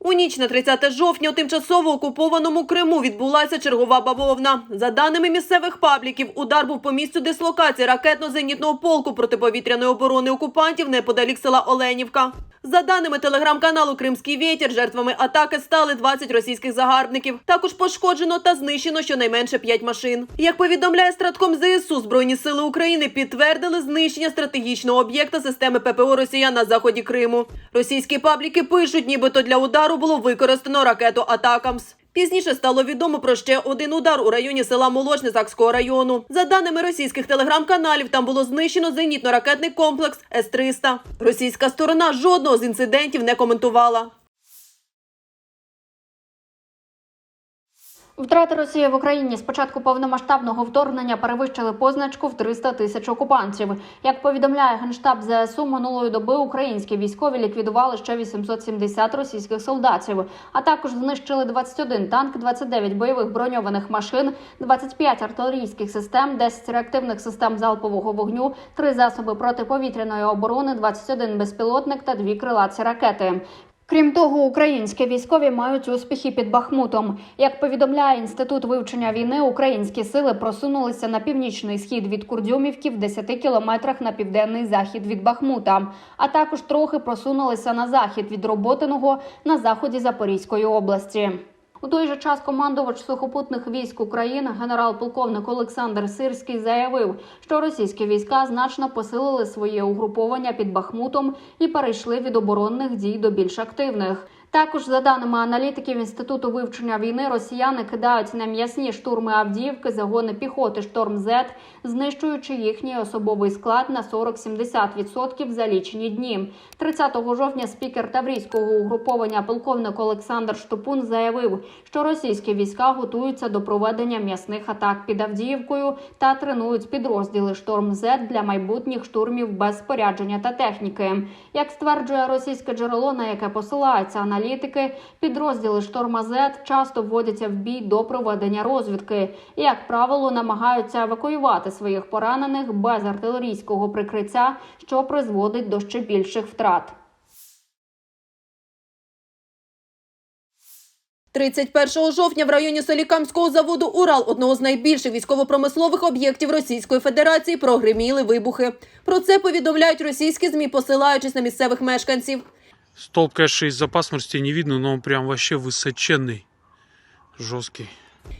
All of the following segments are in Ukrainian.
У ніч на 30 жовтня у тимчасово окупованому Криму відбулася чергова бавовна. За даними місцевих пабліків, удар був по місцю дислокації ракетно-зенітного полку протиповітряної оборони окупантів неподалік села Оленівка. За даними телеграм-каналу Кримський вітер, жертвами атаки стали 20 російських загарбників. Також пошкоджено та знищено щонайменше 5 машин. Як повідомляє стратком ЗСУ, Збройні сили України підтвердили знищення стратегічного об'єкта системи ППО Росія на заході Криму. Російські пабліки пишуть, нібито для удару було використано ракету Атакамс. Пізніше стало відомо про ще один удар у районі села Молочне Закського району. За даними російських телеграм-каналів, там було знищено зенітно-ракетний комплекс С-300. Російська сторона жодного з інцидентів не коментувала. Втрати Росії в Україні з початку повномасштабного вторгнення перевищили позначку в 300 тисяч окупантів. Як повідомляє генштаб ЗСУ, минулої доби українські військові ліквідували ще 870 російських солдатів, а також знищили 21 танк, 29 бойових броньованих машин, 25 артилерійських систем, 10 реактивних систем залпового вогню, 3 засоби протиповітряної оборони, 21 безпілотник та 2 крилаці ракети. Крім того, українські військові мають успіхи під Бахмутом. Як повідомляє інститут вивчення війни, українські сили просунулися на північний схід від Курдюмівки в 10 кілометрах на південний захід від Бахмута, а також трохи просунулися на захід від Роботиного на заході Запорізької області. У той же час командувач сухопутних військ України генерал-полковник Олександр Сирський заявив, що російські війська значно посилили своє угруповання під Бахмутом і перейшли від оборонних дій до більш активних. Також, за даними аналітиків інституту вивчення війни, росіяни кидають на м'ясні штурми Авдіївки загони піхоти Шторм Зет, знищуючи їхній особовий склад на 40-70% за лічені дні. 30 жовтня спікер Таврійського угруповання полковник Олександр Штупун заявив, що російські війська готуються до проведення м'ясних атак під Авдіївкою та тренують підрозділи Шторм Зет для майбутніх штурмів без спорядження та техніки. Як стверджує російське джерело, на яке посилаються аналітики, підрозділи Шторма Зет часто вводяться в бій до проведення розвідки. Як правило, намагаються евакуювати своїх поранених без артилерійського прикриття, що призводить до ще більших втрат. 31 жовтня в районі Солікамського заводу Урал, одного з найбільших військово-промислових об'єктів Російської Федерації, прогреміли вибухи. Про це повідомляють російські змі, посилаючись на місцевих мешканців. Столб, конечно, из-за пасмурости не видно, но он прям вообще высоченный, жесткий.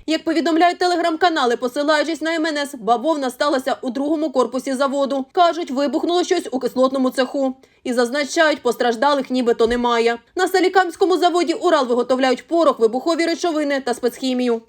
Як повідомляють телеграм-канали, посилаючись на МНС, бавовна сталася у другому корпусі заводу. Кажуть, вибухнуло щось у кислотному цеху. І зазначають, постраждалих нібито немає. На Салікамському заводі Урал виготовляють порох, вибухові речовини та спецхімію.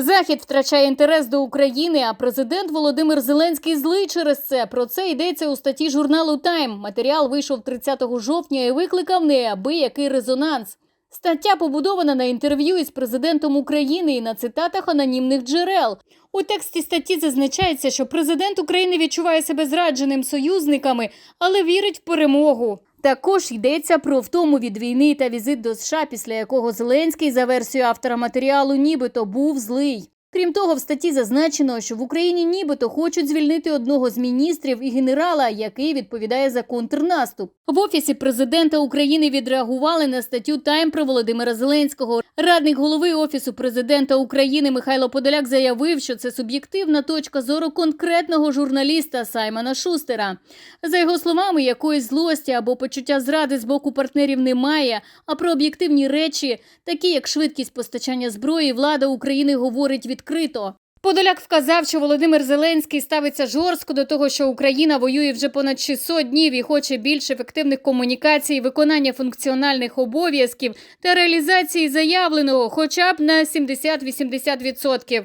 Захід втрачає інтерес до України, а президент Володимир Зеленський злий через це. Про це йдеться у статті журналу Тайм. Матеріал вийшов 30 жовтня і викликав неабиякий резонанс. Стаття побудована на інтерв'ю із президентом України і на цитатах анонімних джерел. У тексті статті зазначається, що президент України відчуває себе зрадженим союзниками, але вірить в перемогу. Також йдеться про втому від війни та візит до США, після якого Зеленський, за версією автора матеріалу, нібито був злий. Крім того, в статті зазначено, що в Україні нібито хочуть звільнити одного з міністрів і генерала, який відповідає за контрнаступ. В офісі президента України відреагували на статтю Тайм про Володимира Зеленського. Радник голови офісу президента України Михайло Подоляк заявив, що це суб'єктивна точка зору конкретного журналіста Саймона Шустера. За його словами, якоїсь злості або почуття зради з боку партнерів немає. А про об'єктивні речі, такі як швидкість постачання зброї, влада України говорить відкрито. Подоляк вказав, що Володимир Зеленський ставиться жорстко до того, що Україна воює вже понад 600 днів і хоче більш ефективних комунікацій, виконання функціональних обов'язків та реалізації заявленого, хоча б на 70-80%.